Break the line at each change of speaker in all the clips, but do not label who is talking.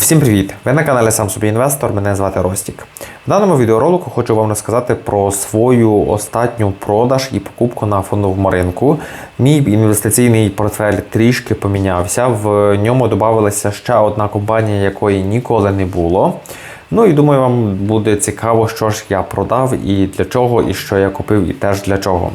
Всім привіт! Ви на каналі Сам собі інвестор. Мене звати Ростік. В даному відеоролику хочу вам розказати про свою останню продаж і покупку на фондовому ринку. Мій інвестиційний портфель трішки помінявся. В ньому додавалася ще одна компанія, якої ніколи не було. Ну і думаю, вам буде цікаво, що ж я продав і для чого, і що я купив, і теж для чого.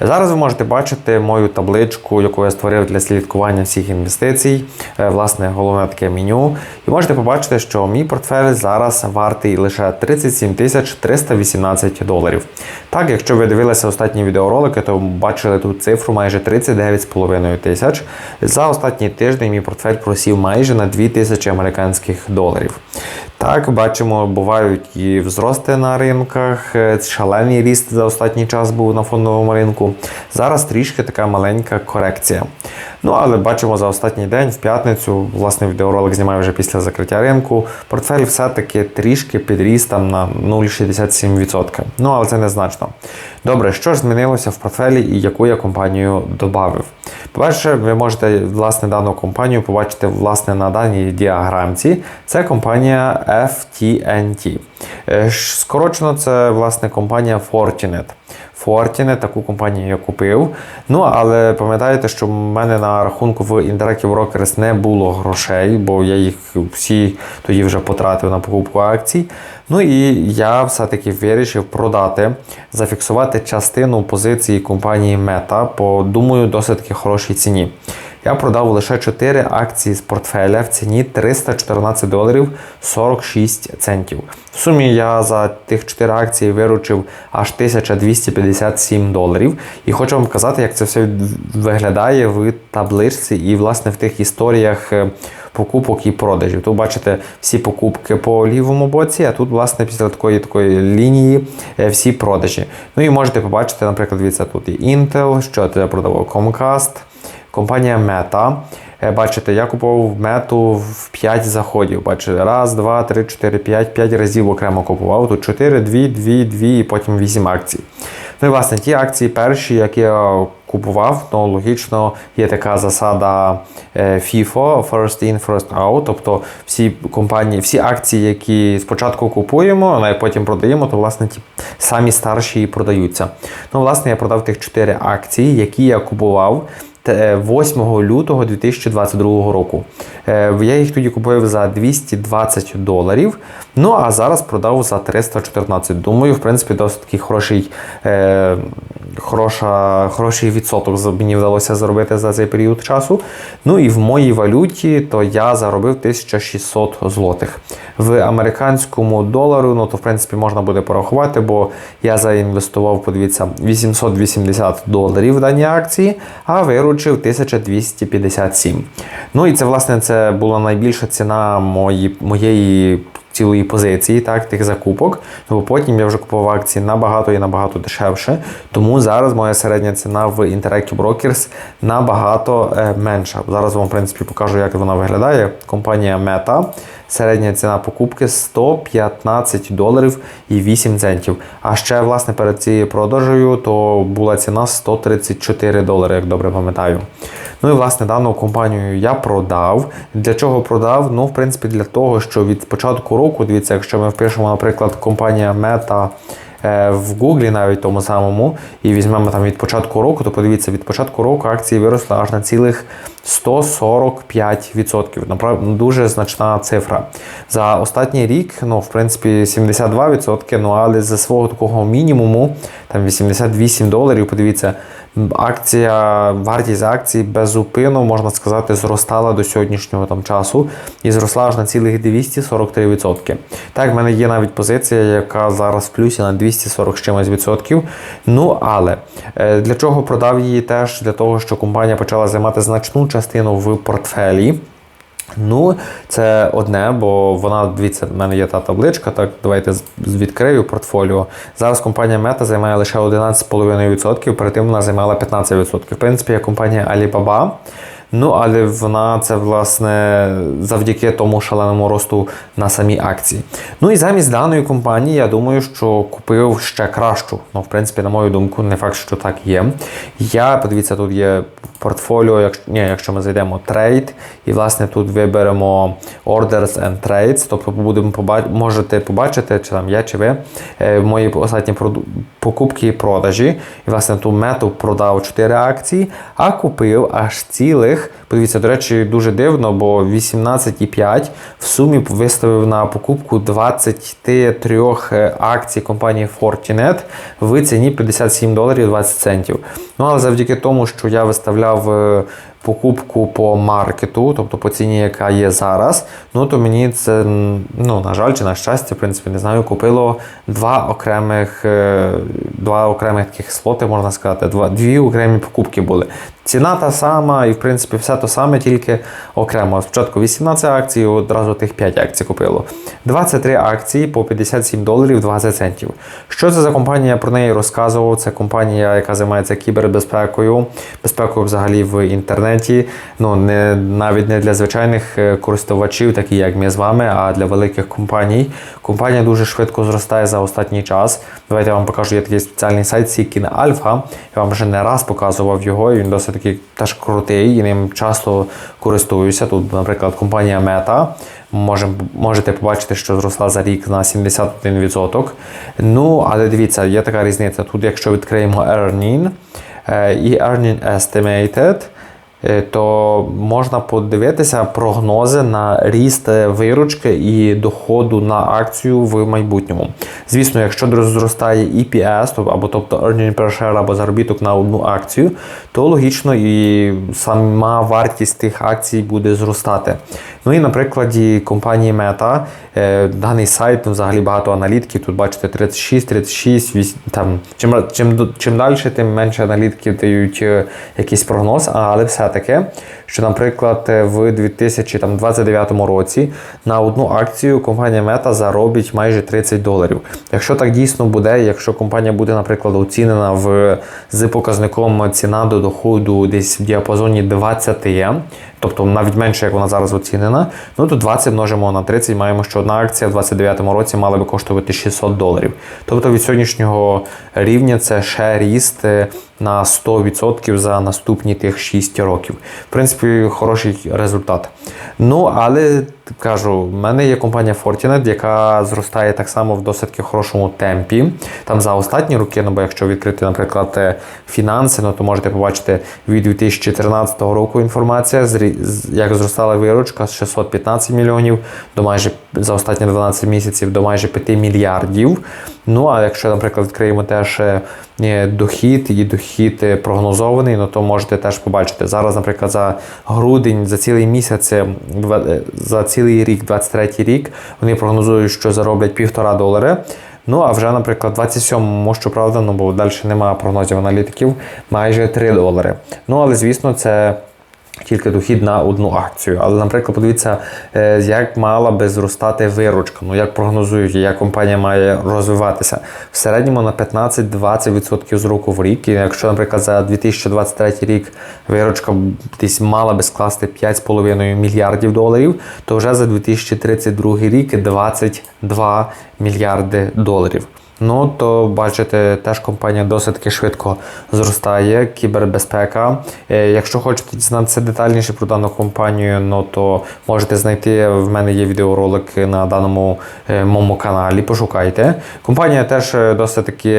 Зараз ви можете бачити мою табличку, яку я створив для слідкування всіх інвестицій. Е, Власне, головне таке меню. І можете побачити, що мій портфель зараз вартий лише 37 тисяч 318 доларів. Так, якщо ви дивилися останні відеоролики, то бачили тут цифру майже 39,5 тисяч. За останній тиждень мій портфель просів майже на 2 тисячі американських доларів. Так, бачимо, бувають і взрости на ринках, е, шалений ріст за останній час був на фондовому ринку. Зараз трішки така маленька корекція. Ну, але бачимо за останній день, в п'ятницю, власне, відеоролик знімаю вже після закриття ринку. Портфель все-таки трішки підріс там на 0,67%. Ну, але це незначно. Добре, що ж змінилося в портфелі і яку я компанію додав? По-перше, ви можете власне дану компанію побачити власне на даній діаграмці. Це компанія FTNT. Е, Скорочено, це власне компанія Fortinet. Fortinet, таку компанію я купив. Ну, але пам'ятаєте, що в мене на рахунку в Interactive Brokers не було грошей, бо я їх всі тоді вже потратив на покупку акцій. Ну і я все-таки вирішив продати, зафіксувати частину позиції компанії Meta по, думаю, досить таки хорошій ціні. Я продав лише 4 акції з портфеля в ціні 314 доларів 46 центів. В сумі я за тих 4 акції виручив аж 1257 доларів. І хочу вам сказати, як це все виглядає в табличці і власне в тих історіях. е, Покупок і продажів. Тут бачите всі покупки по лівому боці, а тут, власне, після такої такої лінії е, всі продажі. Ну і можете побачити, наприклад, дивіться, тут і Intel, що я продавав Comcast, компанія. Е, Бачите, я купував мету в 5 заходів. Бачите, раз, два, три, чотири, п'ять, п'ять разів окремо купував. Тут 4, 2, 2, 2 і потім 8 акцій. Ну і власне ті акції перші, які я купував, ну логічно є така засада е, FIFO, First In, First Out. Тобто всі компанії, всі акції, які спочатку купуємо, а потім продаємо, то власне ті самі старші і продаються. Ну, власне, я продав тих 4 акції, які я купував. Те- 8 лютого 2022 року. Е, Я їх тоді купив за 220 доларів. Ну а зараз продав за 314. Думаю, в принципі, досить такий хороший, е, хороша, хороший відсоток мені вдалося зробити за цей період часу. Ну і в моїй валюті то я заробив 1600 злотих. В американському долару, ну то в принципі можна буде порахувати, бо я заінвестував, подивіться, 880 доларів в дані акції, а виручив 1257. Ну і це, власне, це була найбільша ціна мої, моєї цілої позиції, так, тих закупок. Ну, потім я вже купував акції набагато і набагато дешевше. Тому зараз моя середня ціна в Interactive Brokers набагато е, менша. Зараз вам, в принципі, покажу, як вона виглядає. Компанія Meta. Середня ціна покупки 115 доларів і 8 центів. А ще, власне, перед цією продажею то була ціна 134 долари, як добре пам'ятаю. Ну і власне дану компанію я продав. Для чого продав? Ну, в принципі, для того, що від початку року, дивіться, якщо ми впишемо, наприклад, компанія Meta в Гуглі, навіть тому самому, і візьмемо там від початку року, то подивіться, від початку року акції виросли аж на цілих 145%. Направ- дуже значна цифра. За останній рік, ну, в принципі, 72%, ну але за свого такого мінімуму, там 88 доларів, подивіться, акція, вартість акцій без зупину, можна сказати, зростала до сьогоднішнього там часу і зросла аж на цілих 243%. Так, в мене є навіть позиція, яка зараз в плюсі на 240 з чимось відсотків. Ну, але е, для чого продав її теж? Для того, що компанія почала займати значну частину в портфелі. Ну, це одне, бо вона, дивіться, в мене є та табличка. Так, давайте відкрию портфоліо. Зараз компанія Meta займає лише 11,5%, перед тим вона займала 15%. В принципі, як компанія Alibaba. Ну, але вона це власне завдяки тому шаленому росту на самій акції. Ну і замість даної компанії, я думаю, що купив ще кращу. Ну, в принципі, на мою думку, не факт, що так є. Я подивіться, тут є портфоліо, якщо, ні, якщо ми зайдемо трейд, і власне тут виберемо orders and trades, тобто будемо поба- можете побачити, чи там я, чи ви, е, мої останні покупки і продажі. І власне ту мету продав 4 акції, а купив аж цілих. Подивіться, до речі, дуже дивно, бо 18,5 в сумі виставив на покупку 23 е, акцій компанії Fortinet в ціні 57 доларів 20 центів. Ну але завдяки тому, що я виставляв е, покупку по маркету, тобто по ціні, яка є зараз, ну то мені це, ну, на жаль, чи на щастя, в принципі, не знаю, купило два окремих, е, два окремих таких слоти, можна сказати, два, дві окремі покупки були. Ціна та сама, і в принципі все те саме, тільки окремо. Спочатку 18 акцій, одразу тих 5 акцій купило. 23 акції по 57 доларів 20 центів. Що це за компанія? Про неї розказував. Це компанія, яка займається кібербезпекою, безпекою взагалі в інтернеті. Ну не навіть не для звичайних е, користувачів, такі як ми з вами, а для великих компаній. Компанія дуже швидко зростає за останній час. Давайте я вам покажу. Є такий спеціальний сайт Seeking Alpha. Я вам вже не раз показував його. Він досить такий теж крутий і ним часто користуюся. Тут, наприклад, компанія Meta. Можем, можете побачити, що зросла за рік на 71%. Ну, але дивіться, є така різниця. Тут, якщо відкриємо Earning е, і Earning Estimated, то можна подивитися прогнози на ріст е, виручки і доходу на акцію в майбутньому. Звісно, якщо зростає EPS, або тобто earning per share, або заробіток на одну акцію, то логічно і сама вартість тих акцій буде зростати. Ну і на прикладі компанії е, даний сайт, ну, взагалі багато аналітиків. Тут бачите 36, 36, вісь- там, чим, чим, чим далі, тим менше аналітиків дають е, якийсь прогноз, але все-таки, що, наприклад, е, в 2029 році на одну акцію компанія Meta заробить майже 30 доларів. Якщо так дійсно буде, якщо компанія буде, наприклад, оцінена в, з показником ціна до доходу десь в діапазоні 20 тобто навіть менше, як вона зараз оцінена, ну то 20 множимо на 30, маємо, що одна акція в 2029 році мала би коштувати 600 доларів. Тобто від сьогоднішнього рівня це ще ріст на 100% за наступні тих 6 років. В принципі, хороший результат. Ну, але кажу, в мене є компанія Fortinet, яка зростає так само в досить хорошому темпі. Там за останні роки, ну бо якщо відкрити, наприклад, е, фінанси, ну то можете побачити від 2014 року інформація, як зростала виручка з 615 мільйонів до майже за останні 12 місяців до майже 5 мільярдів. Ну а якщо, наприклад, відкриємо теж е, дохід і дохід е, прогнозований, ну то можете теж побачити. Зараз, наприклад, за грудень, за цілий місяць, е, е, за цілий рік, 23 рік, вони прогнозують, що зароблять півтора долари. Ну, а вже, наприклад, 27-му, щоправда, ну бо далі немає прогнозів аналітиків, майже 3 долари. Ну, але звісно, це тільки дохід на одну акцію. Але, наприклад, подивіться, е, як мала би зростати виручка. Ну, як прогнозують, як компанія має розвиватися. В середньому на 15-20% з року в рік. І якщо, наприклад, за 2023 рік виручка десь мала би скласти 5,5 мільярдів доларів, то вже за 2032 рік 22 мільярди доларів. Ну, то бачите, теж компанія досить таки швидко зростає, кібербезпека. Е, Якщо хочете дізнатися детальніше про дану компанію, ну то можете знайти. В мене є відеоролик на даному е, моєму каналі. Пошукайте. Компанія теж е, досить таки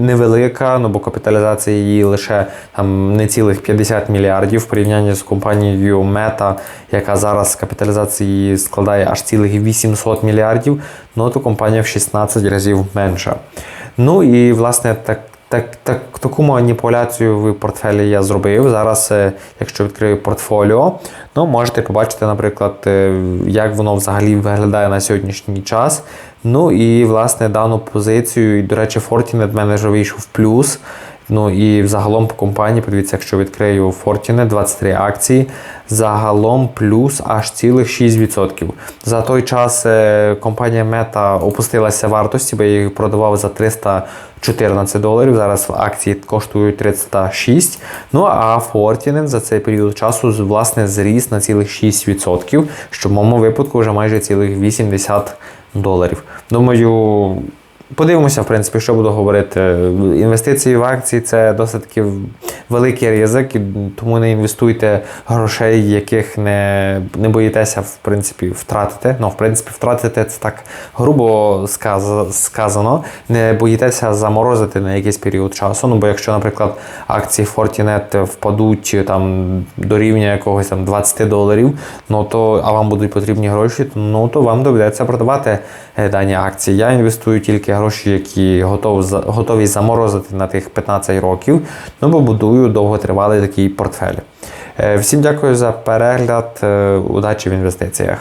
невелика, ну бо капіталізація її лише там не цілих 50 мільярдів в порівнянні з компанією Meta, яка зараз капіталізація її складає аж цілих 800 мільярдів. Ну то компанія в 16 разів менша. Ну і власне так. Так, так, таку маніпуляцію в портфелі я зробив. Зараз, е, якщо відкрию портфоліо, ну можете побачити, наприклад, е, як воно взагалі виглядає на сьогоднішній час. Ну і власне дану позицію, і, до речі, Fortinet в мене вже вийшов в плюс. Ну і загалом по компанії, подивіться, якщо відкрию Fortinet 23 акції, загалом плюс аж цілих 6%. За той час е, компанія Meta опустилася вартості, бо я їх продавав за 314 доларів. Зараз акції коштують 306. Ну а Fortinet за цей період часу власне зріс на цілих 6%, що в моєму випадку вже майже цілих 80 доларів. Думаю. Подивимося, в принципі, що буду говорити. Інвестиції в акції це досить таки великий ризик, тому не інвестуйте грошей, яких не, не боїтеся в принципі втратити. Ну, в принципі, втратити це так грубо сказ- сказано. Не боїтеся заморозити на якийсь період часу. Ну, бо якщо, наприклад, акції Fortinet впадуть там до рівня якогось там 20 доларів, ну то а вам будуть потрібні гроші, ну то вам доведеться продавати дані акції. Я інвестую тільки гроші, які готов, готові заморозити на тих 15 років, ну бо будую довготривалий такий портфель. Е, Всім дякую за перегляд. е, Удачі в інвестиціях.